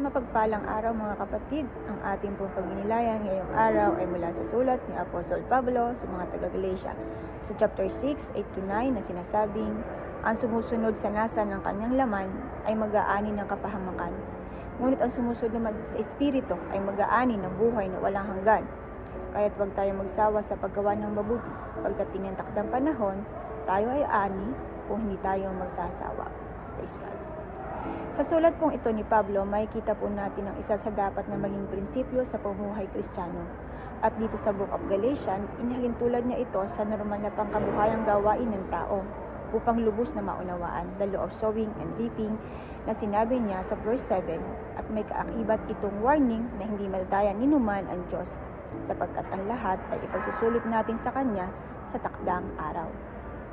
mapagpalang araw mga kapatid. Ang ating pong pagninilayan ngayong araw ay mula sa sulat ni Apostol Pablo sa mga taga-Galatia sa chapter 6, 8 to 9 na sinasabing, ang sumusunod sa nasa ng kanyang laman ay mag-aani ng kapahamakan. Ngunit ang sumusunod naman sa espiritu ay mag-aani ng buhay na walang hanggan. Kaya't huwag tayo magsawa sa paggawa ng mabuti. Pagdating ng takdang panahon, tayo ay ani kung hindi tayo magsasawa. Praise God. Sa sulat pong ito ni Pablo, makikita po natin ang isa sa dapat na maging prinsipyo sa pamumuhay kristyano. At dito sa Book of Galatians, inihalin tulad niya ito sa normal na pangkabuhayang gawain ng tao upang lubos na maunawaan the law of sowing and reaping na sinabi niya sa verse 7 at may kaakibat itong warning na hindi maldayan ni numan ang Diyos sapagkat ang lahat ay ipagsusulit natin sa Kanya sa takdang araw.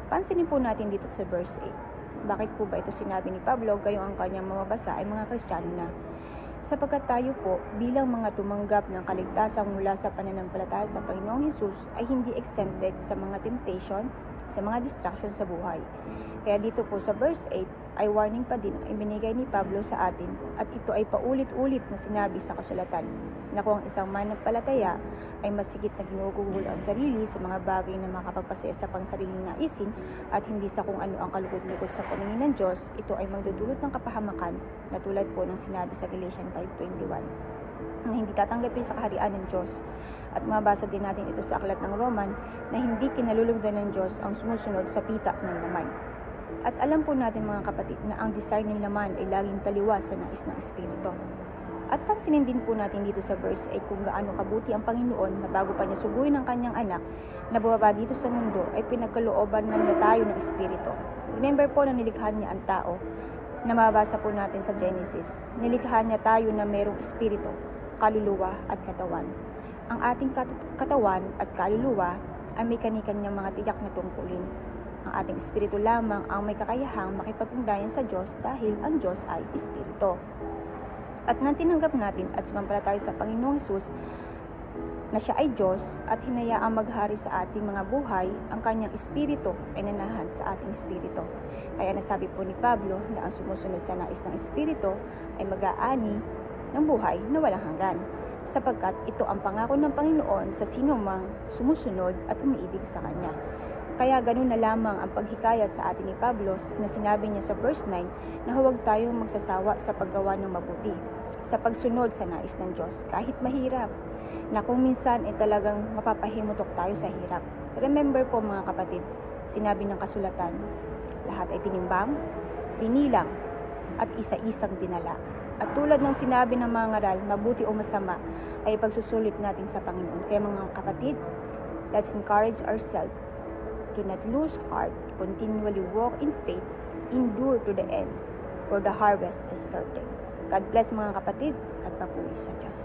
Pansinin po natin dito sa verse 8. Bakit po ba ito sinabi ni Pablo gayong ang kanyang mamabasa ay mga Kristiyano na? Sapagkat tayo po bilang mga tumanggap ng kaligtasan mula sa pananampalataya sa Panginoong Hesus ay hindi exempted sa mga temptation, sa mga distraction sa buhay. Kaya dito po sa verse 8 ay warning pa din ang ibinigay ni Pablo sa atin at ito ay paulit-ulit na sinabi sa kasulatan na kung ang isang manampalataya ay masigit na ginugugol ang sarili sa mga bagay na makapagpasaya sa pangsariling naisin at hindi sa kung ano ang kalugod-lugod sa paningin ng Diyos, ito ay magdudulot ng kapahamakan na tulad po ng sinabi sa Galatians 5.21 na hindi tatanggapin sa kaharian ng Diyos. At mabasa din natin ito sa aklat ng Roman na hindi kinalulugdan ng Diyos ang sumusunod sa pita ng laman. At alam po natin mga kapatid na ang desire ng laman ay laging taliwas sa nais ng Espiritu. At pansinin din po natin dito sa verse 8 kung gaano kabuti ang Panginoon na bago pa niya suguin ang kanyang anak na bumaba dito sa mundo ay pinagkalooban na niya tayo ng Espiritu. Remember po na nilikha niya ang tao na mabasa po natin sa Genesis. Nilikha niya tayo na mayroong Espiritu, kaluluwa at katawan. Ang ating kat- katawan at kaluluwa ay may kanikan-kanyang mga tiyak na tungkulin. Ang ating espiritu lamang ang may kakayahang makipag-ugnayan sa Diyos dahil ang Diyos ay espiritu. At nang tinanggap natin at sumampalataya sa Panginoong Hesus na siya ay Diyos at hinayaang maghari sa ating mga buhay, ang kanyang espiritu ay nanahan sa ating espiritu. Kaya nasabi po ni Pablo na ang sumusunod sa nais ng espiritu ay mag-aani ng buhay na walang hanggan sapagkat ito ang pangako ng Panginoon sa sino mang sumusunod at umiibig sa Kanya. Kaya ganun na lamang ang paghikayat sa atin ni Pablo na sinabi niya sa verse 9 na huwag tayong magsasawa sa paggawa ng mabuti, sa pagsunod sa nais ng Diyos kahit mahirap, na kung minsan ay talagang mapapahimutok tayo sa hirap. Remember po mga kapatid, sinabi ng kasulatan, lahat ay tinimbang, pinilang, at isa-isang dinala. At tulad ng sinabi ng mga ngaral, mabuti o masama, ay pagsusulit natin sa Panginoon. Kaya mga kapatid, let's encourage ourselves to not lose heart, continually walk in faith, endure to the end, for the harvest is certain. God bless mga kapatid at papuri sa Diyos.